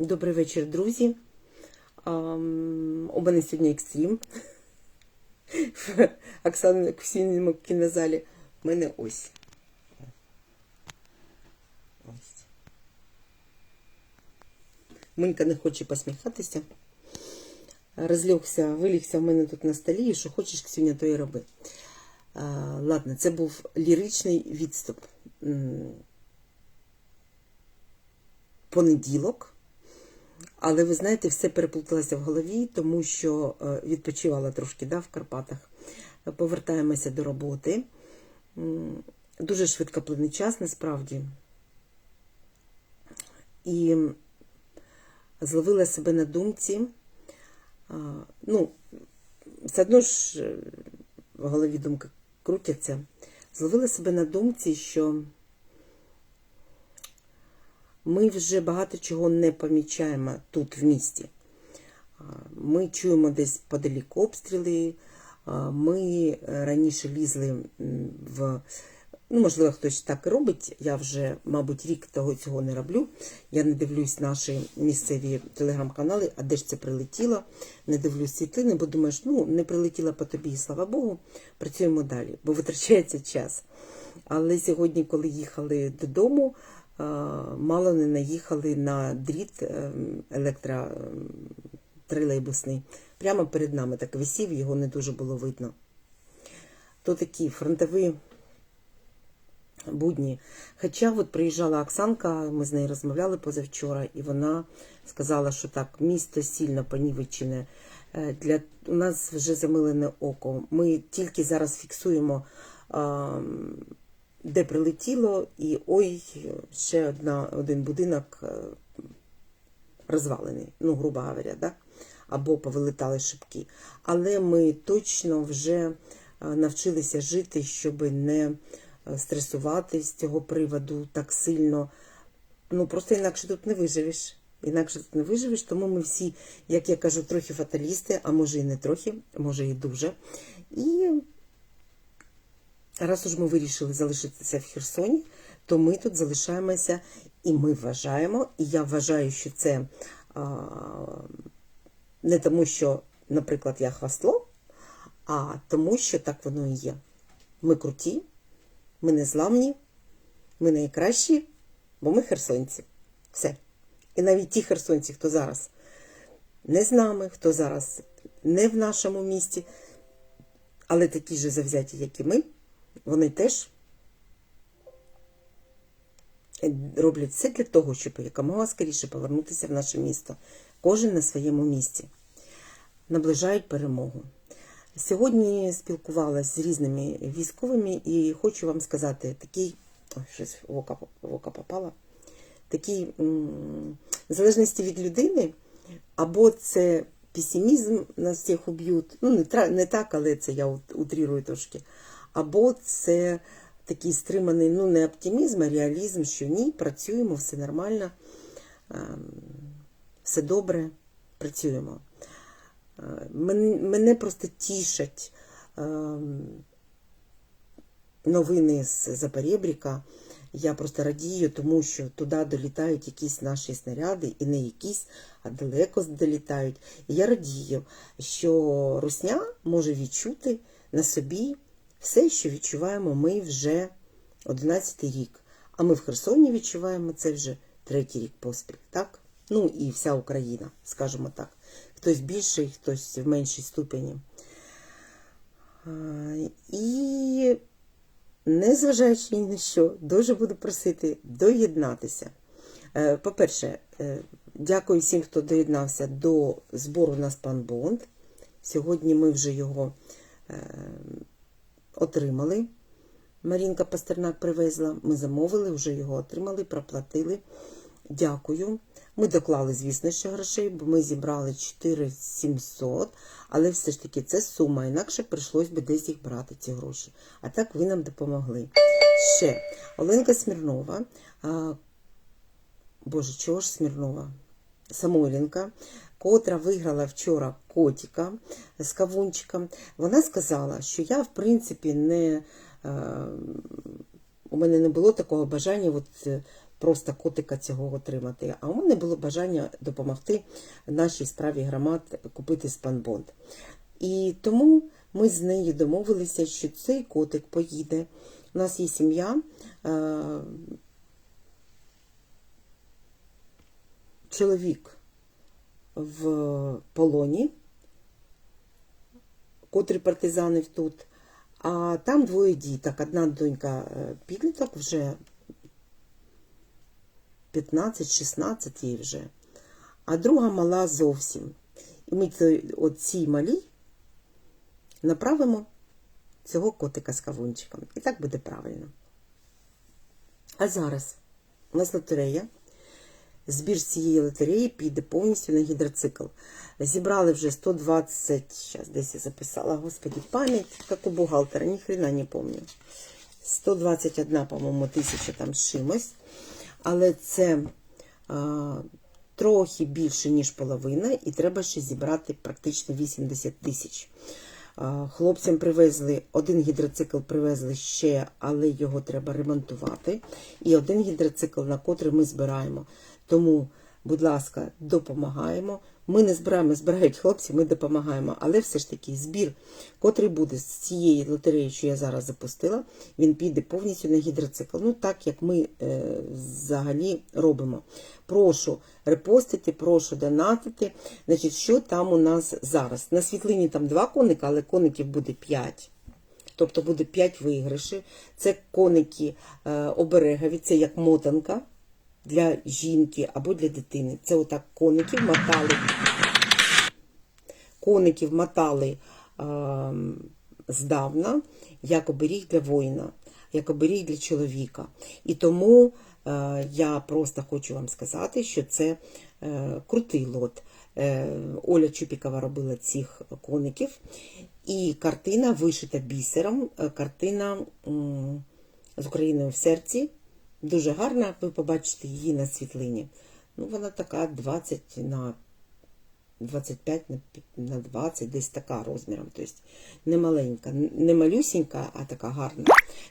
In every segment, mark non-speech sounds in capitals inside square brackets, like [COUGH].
Добрий вечір, друзі. У мене сьогодні екстрім. [LAUGHS] В Оксані Ксініному кінозалі. У мене ось. Ось. Не хоче посміхатися. Розлягся, вилігся в мене тут на столі, і що хочеш, Ксюня, то і роби. Ладно, це був ліричний відступ. Понеділок. Але ви знаєте, все переплуталося в голові, тому що е, відпочивала трошки да, в Карпатах. Повертаємося до роботи. Дуже швидко плине час, насправді. І зловила себе на думці. Ну, все одно ж е, в голові думки крутяться. Зловила себе на думці, що ми вже багато чого не помічаємо тут в місті. Ми чуємо десь подалік обстріли. Ми е, раніше лізли в. Ну, можливо, хтось так і робить. Я вже, мабуть, рік того цього не роблю. Я не дивлюсь наші місцеві телеграм-канали, а де ж це прилетіло. Не дивлюсь світлини, бо думаєш, ну, не прилетіло по тобі, слава Богу, працюємо далі, бо витрачається час. Але сьогодні, коли їхали додому, мало не наїхали на дріт ем, електротролейбусний. Прямо перед нами так висів, його не дуже було видно. То такі фронтові будні. Хоча от приїжджала Оксанка, ми з нею розмовляли позавчора, і вона сказала, що так, місто сильно понівечене. Е, Для у нас вже замилене око. Ми тільки зараз фіксуємо, де прилетіло, і ой, ще одна, один будинок е, розвалений, ну, грубо говоря, да? або повилетали шибки. Але ми точно вже е, навчилися жити, щоб не е, стресувати з цього приводу так сильно. Ну, просто інакше тут не виживеш. Інакше тут не виживеш, тому ми всі, як я кажу, трохи фаталісти, а може і не трохи, може і дуже. І раз уж ми вирішили залишитися в Херсоні, то ми тут залишаємося і ми вважаємо, і я вважаю, що це а, не тому, що, наприклад, я хвастло, а тому, що так воно і є. Ми круті, ми незламні, ми найкращі, бо ми херсонці. Все. І навіть ті херсонці, хто зараз не з нами, хто зараз не в нашому місті, але такі ж завзяті, як і ми, вони теж роблять все для того, щоб якомога скоріше повернутися в наше місто. Кожен на своєму місці. Наближають перемогу. Сьогодні спілкувалася з різними військовими і хочу вам сказати, такий, ой, щось в ока, в ока попало, такий, в залежності від людини, або це песимізм нас всіх уб'ють, ну не, не так, але це я утрірую трошки, або це такий стриманий, ну не оптимізм, а реалізм, що ні, працюємо, все нормально, ем, все добре, працюємо. Е, Мене просто тішать ем, новини з Запорєбріка. Я просто радію, тому що туди долітають якісь наші снаряди, і не якісь, а далеко долітають. І я радію, що Русня може відчути на собі все, що відчуваємо ми вже 11 рік. А ми в Херсоні відчуваємо це вже третій рік поспіль, так? Ну і вся Україна, скажімо так. Хтось більший, хтось в меншій ступені. І незважаючи ні на що, дуже буду просити доєднатися. Е, По-перше, е, дякую всім, хто доєднався до збору на спанбонд. Сьогодні ми вже його е, отримали. Марінка Пастернак привезла. Ми замовили, вже його отримали, проплатили. Дякую. Ми доклали, звісно, ще грошей, бо ми зібрали 4700, але все ж таки це сума, інакше прийшлось би десь їх брати, ці гроші. А так ви нам допомогли. Ще Оленка Смірнова. Боже, чого ж Смірнова? Самойленка, котра виграла вчора котика з кавунчиком. Вона сказала, що я, в принципі, не. е, у мене не було такого бажання от, е, просто котика цього отримати. А у мене було бажання допомогти нашій справі громад купити спанбонд. І тому ми з нею домовилися, що цей котик поїде. У нас є сім'я. Чоловік в полоні, котрий партизанив тут, а там двоє діток. Одна донька е, підліток вже 15-16 їй вже, а друга мала зовсім. І ми цій малій направимо цього котика з кавунчиком. І так буде правильно. А зараз у нас лотерея. Збір цієї лотереї піде повністю на гідроцикл. Зібрали вже 120, зараз десь я записала, господи, пам'ять, як у бухгалтера, ні хрена не пам'ятаю. 121, по-моєму, тисяча там чимось. Але це а, трохи більше, ніж половина, і треба ще зібрати практично 80 тисяч. Хлопцям привезли один гідроцикл привезли ще, але його треба ремонтувати. І один гідроцикл, на котрий ми збираємо. Тому, будь ласка, допомагаємо. Ми не збираємо, збирають хлопці, ми допомагаємо. Але все ж таки збір, котрий буде з цієї лотереї, що я зараз запустила, він піде повністю на гідроцикл. Ну так як ми е, взагалі робимо. Прошу репостити, прошу донатити. Значить, що там у нас зараз? На світлині там два коника, але коників буде 5. Тобто буде 5 виграшів. Це коники е, оберегові, це як мотанка для жінки або для дитини. Це отак коників мотали. Коників мотали е, здавна, як оберіг для воїна, як оберіг для чоловіка. І тому е, я просто хочу вам сказати, що це е, крутий лот. Е, Оля Чупікова робила цих коників. І картина вишита бісером, е, картина з Україною в серці. Дуже гарна, ви побачите її на світлині. Ну, вона така 20 на 25 на 20, десь така розміром. Тобто не маленька, не малюсінька, а така гарна.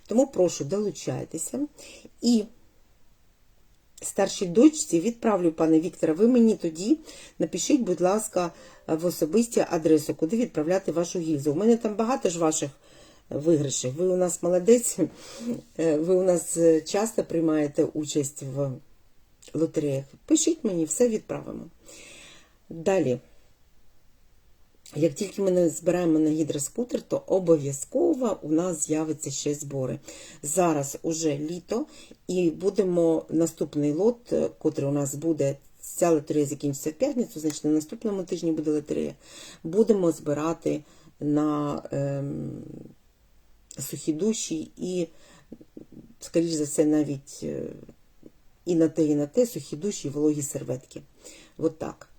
Тому прошу, долучайтеся. І старшій дочці відправлю, пане Вікторе, ви мені тоді напишіть, будь ласка, в особисті адресу, куди відправляти вашу гільзу. У мене там багато ж ваших виграшів. Ви у нас молодець, Е, ви у нас е, часто приймаєте участь в лотереях. Пишіть мені, все відправимо. Далі. Як тільки ми збираємо на гідроскутер, то обов'язково у нас з'явиться ще збори. Зараз уже літо, і будемо наступний лот, е, котрий у нас буде. Ця лотерея закінчиться в п'ятницю, значить на наступному тижні буде лотерея. Будемо збирати на ем, сухі душі і, скоріш за все, навіть е, і на те, і на те сухі душі і вологі серветки. От так.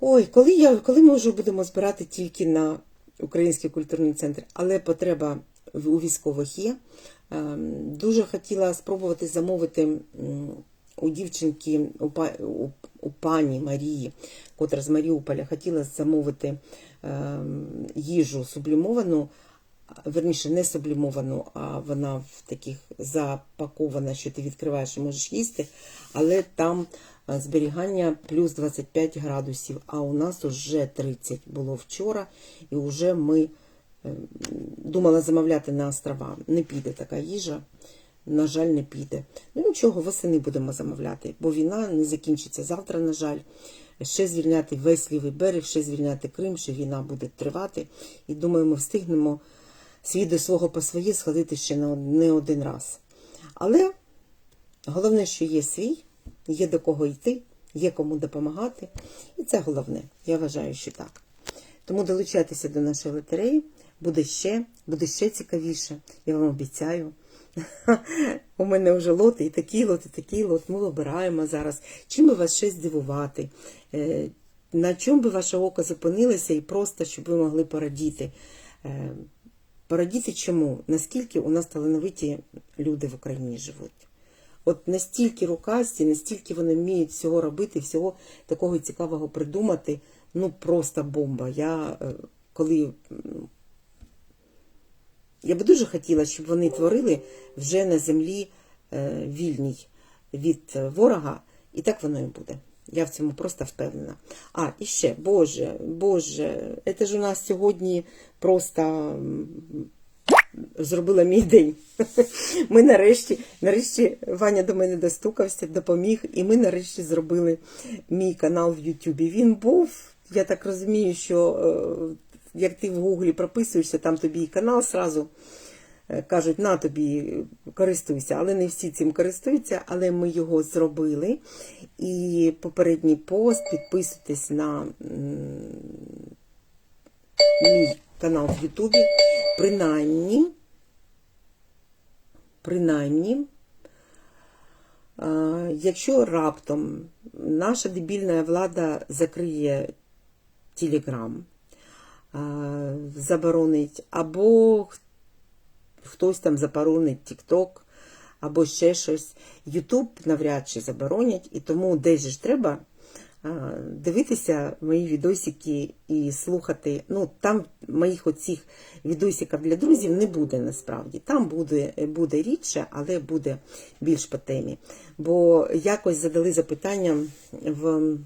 Ой, коли, я, коли ми вже будемо збирати тільки на Український культурний центр, але потреба у військових є. Ем, Дуже хотіла спробувати замовити у дівчинки, у, пані Марії, котра з Маріуполя, хотіла замовити ем, їжу сублімовану, верніше не сублімовану, а вона в таких запакована, що ти відкриваєш і можеш їсти, але там зберігання плюс 25 градусів, а у нас уже 30 було вчора, і вже ми е, думала замовляти на острова. Не піде така їжа. На жаль, не піде. Ну нічого, восени будемо замовляти, бо війна не закінчиться завтра, на жаль. Ще звільняти весь лівий берег, ще звільняти Крим, ще війна буде тривати. І думаю, ми встигнемо свій свого по своє сходити ще не один раз. Але головне, що є свій, є до кого йти, є кому допомагати. І це головне. Я вважаю, що так. Тому долучайтеся до нашої лотереї. Буде ще, буде ще цікавіше. Я вам обіцяю. [LAUGHS] У мене вже лоти, і такий лот, і такий лот. Ми обираємо зараз. Чим би вас ще здивувати? Е, На чому би ваше око зупинилося, і просто щоб ви могли порадіти. Порадіти чому? Наскільки у нас талановиті люди в Україні живуть. От настільки рукасті, настільки вони вміють всього робити, всього такого цікавого придумати. Ну просто бомба. Я е, коли я би дуже хотіла, щоб вони творили вже на землі е, вільній. від е, ворога, і так воно і буде. Я в цьому просто впевнена. А, і ще, Боже, Боже, це ж у нас сьогодні просто зробила мій день. [LAUGHS] Ми нарешті, нарешті Ваня до мене достукався, допоміг, і ми нарешті зробили мій канал в Ютубі. Він був, я так розумію, що е, як ти в Гуглі прописуєшся, там тобі і канал сразу кажуть, на тобі користуйся, але не всі цим користуються, але ми його зробили. І попередній пост, підписуйтесь на мій канал в Ютубі. Принаймні, принаймні, якщо раптом наша дебільна влада закриє Телеграм, заборонить, або хтось там заборонить TikTok, або ще щось, Ютуб навряд чи заборонять, і тому десь ж треба дивитися мої відосики і слухати. Ну, там моїх оцих відосиків для друзів не буде насправді. Там буде, буде рідше, але буде більш по темі. Бо якось задали запитання в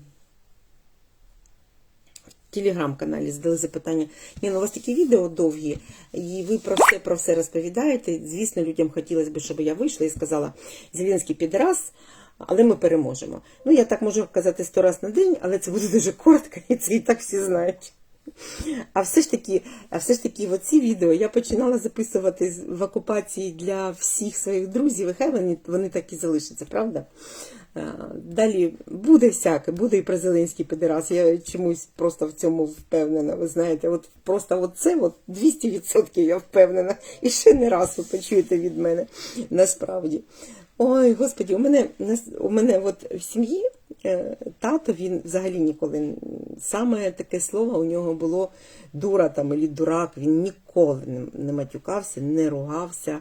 телеграм-каналі задали запитання. Ні, ну у вас такі відео довгі, і ви про все про все розповідаєте. Звісно, людям хотілося б, щоб я вийшла і сказала Зеленський підраз, але ми переможемо. Ну, я так можу казати сто раз на день, але це буде дуже коротко, і це і так всі знають. А все ж таки, а все ж таки, оці відео я починала записувати в окупації для всіх своїх друзів, і хай вони, вони так і залишаться, правда? Далі буде всяке, буде і про Зеленський підерас. Я чомусь просто в цьому впевнена. Ви знаєте, от просто от це от 200% я впевнена. І ще не раз ви почуєте від мене насправді. Ой, господі, у мене у мене от в сім'ї тато він взагалі ніколи саме таке слово у нього було дура там або дурак. Він ніколи не, матюкався, не ругався.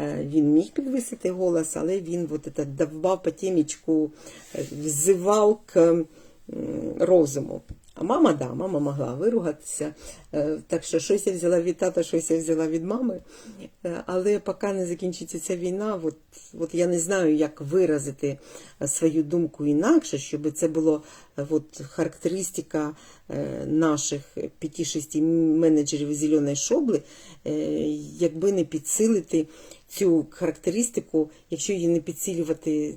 Е, Він міг підвисити голос, але він от это, давав по темічку, е, взивав к розуму. А мама, да, мама могла виругатися. Е, Так що щось я взяла від тата, щось я взяла від мами. Е, Але поки не закінчиться ця війна, от, от я не знаю, як виразити е, свою думку інакше, щоб це було от, характеристика наших 5-6 менеджерів зеленої шобли, якби не підсилити цю характеристику, якщо її не підсилювати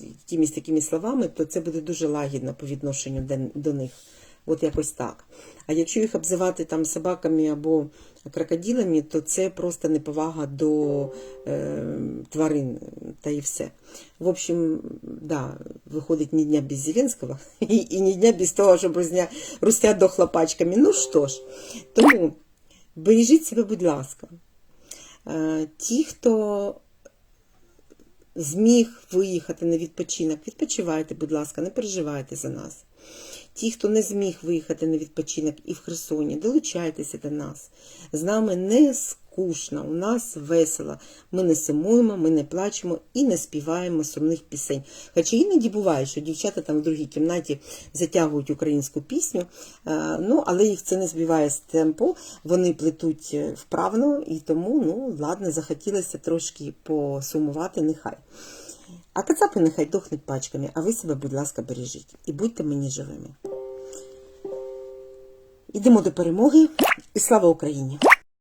якимись такими словами, то це буде дуже лагідно по відношенню до них. От якось так. А якщо їх обзивати там собаками або крокодилами, то це просто неповага до е, тварин та і все. В общем, да, виходить ні дня без Зеленського [LAUGHS] і, і ні дня без того, щоб Русня, Русня дохла пачками. Ну що ж, тому бережіть себе, будь ласка. Е, Ті, хто зміг виїхати на відпочинок, відпочивайте, будь ласка, не переживайте за нас. Ті, хто не зміг виїхати на відпочинок і в Херсоні, долучайтеся до нас. З нами не скучно, у нас весело. Ми не сумуємо, ми не плачемо і не співаємо сумних пісень. Хоча іноді буває, що дівчата там в другій кімнаті затягують українську пісню, е, ну, але їх це не збиває з темпу, вони плетуть е, вправно, і тому, ну, ладно, захотілося трошки посумувати, нехай. А кацапи нехай дохнуть пачками, а ви себе, будь ласка, бережіть і будьте мені живими. Ідемо до перемоги і слава Україні!